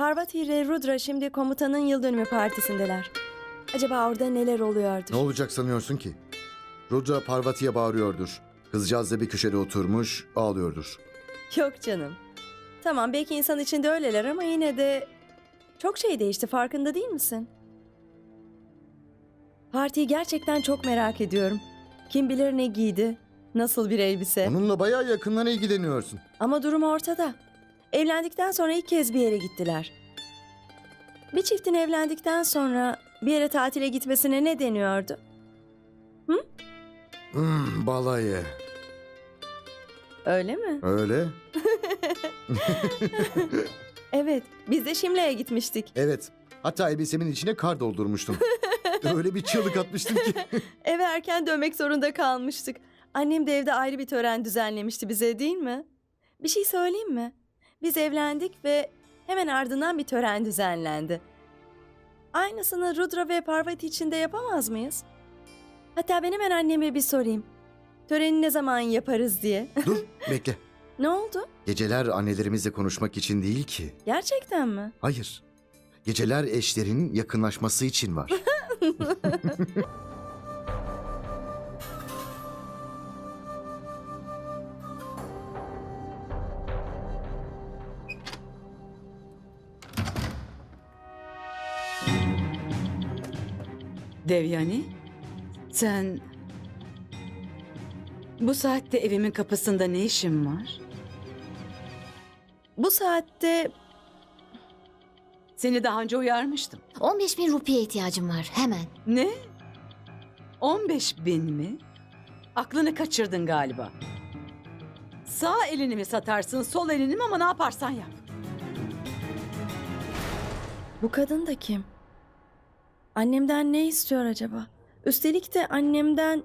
Parvati ile Rudra şimdi komutanın yıl dönümü partisindeler. Acaba orada neler oluyordur? Ne olacak sanıyorsun ki? Rudra Parvati'ye bağırıyordur. Kızcağız da bir köşede oturmuş ağlıyordur. Yok canım. Tamam belki insan içinde öyleler ama yine de çok şey değişti farkında değil misin? Partiyi gerçekten çok merak ediyorum. Kim bilir ne giydi, nasıl bir elbise. Onunla bayağı yakından ilgileniyorsun. Ama durum ortada. Evlendikten sonra ilk kez bir yere gittiler. Bir çiftin evlendikten sonra bir yere tatile gitmesine ne deniyordu? Hmm, balayı. Öyle mi? Öyle? Evet, biz de Şimle'ye gitmiştik. Evet. Hatta elbisemin içine kar doldurmuştum. Öyle bir çığlık atmıştım ki. Eve erken dönmek zorunda kalmıştık. Annem de evde ayrı bir tören düzenlemişti bize değil mi? Bir şey söyleyeyim mi? Biz evlendik ve hemen ardından bir tören düzenlendi. Aynısını Rudra ve Parvati için de yapamaz mıyız? Hatta ben hemen anneme bir sorayım. Töreni ne zaman yaparız diye. Dur bekle. ne oldu? Geceler annelerimizle konuşmak için değil ki. Gerçekten mi? Hayır. Geceler eşlerin yakınlaşması için var. Devyani, sen bu saatte evimin kapısında ne işin var? Bu saatte Seni daha önce uyarmıştım. 15 bin rupiye ihtiyacım var hemen. Ne? 15 bin mi? Aklını kaçırdın galiba. Sağ elini mi satarsın, sol elini mi ama ne yaparsan yap. bu kadın da kim? Annemden ne istiyor acaba? Üstelik de annemden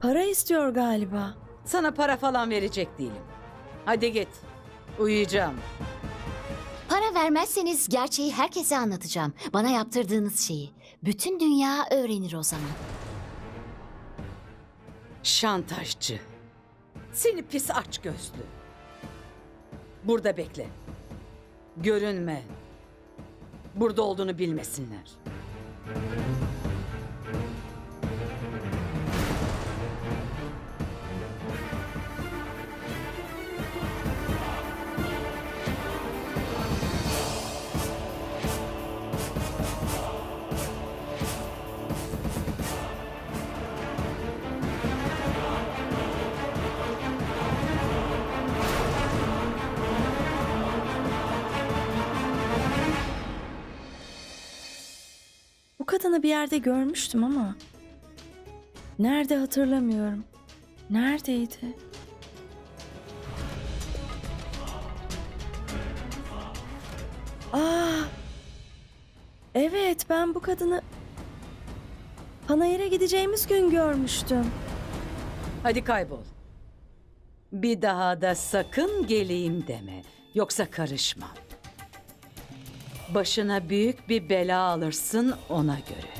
para istiyor galiba. Sana para falan verecek değilim. Hadi git. Uyuyacağım. Para vermezseniz gerçeği herkese anlatacağım. Bana yaptırdığınız şeyi. Bütün dünya öğrenir o zaman. Şantajcı. Seni pis aç gözlü. Burada bekle. Görünme. Burada olduğunu bilmesinler. Bu kadını bir yerde görmüştüm ama nerede hatırlamıyorum. Neredeydi? Aa! Evet, ben bu kadını Panayır'a gideceğimiz gün görmüştüm. Hadi kaybol. Bir daha da sakın geleyim deme. Yoksa karışmam. Başına büyük bir bela alırsın ona göre.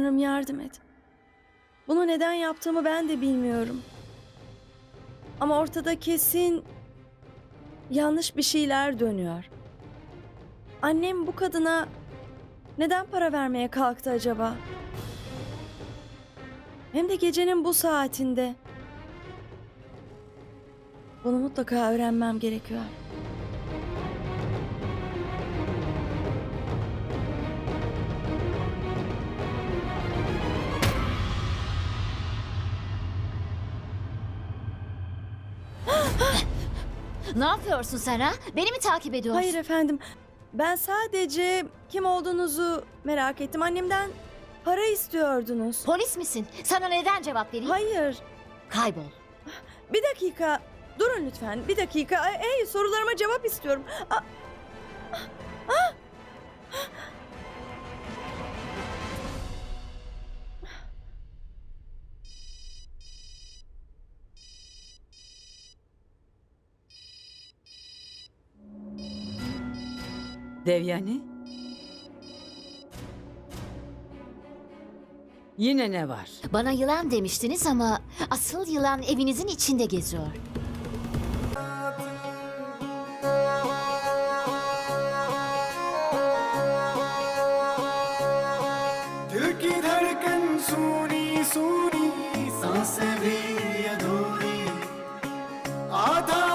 Tanrım yardım et. Bunu neden yaptığımı ben de bilmiyorum. Ama ortada kesin yanlış bir şeyler dönüyor. Annem bu kadına neden para vermeye kalktı acaba? Hem de gecenin bu saatinde. Bunu mutlaka öğrenmem gerekiyor. Ne yapıyorsun sen ha? Beni mi takip ediyorsun? Hayır efendim. Ben sadece kim olduğunuzu merak ettim. Annemden para istiyordunuz. Polis misin? Sana neden cevap vereyim? Hayır. Kaybol. Bir dakika. Durun lütfen. Bir dakika. Hey sorularıma cevap istiyorum. Aa, Devyani? Yine ne var? Bana yılan demiştiniz ama asıl yılan evinizin içinde geziyor. सुनी सुनी सांसें भी अधूरी आधा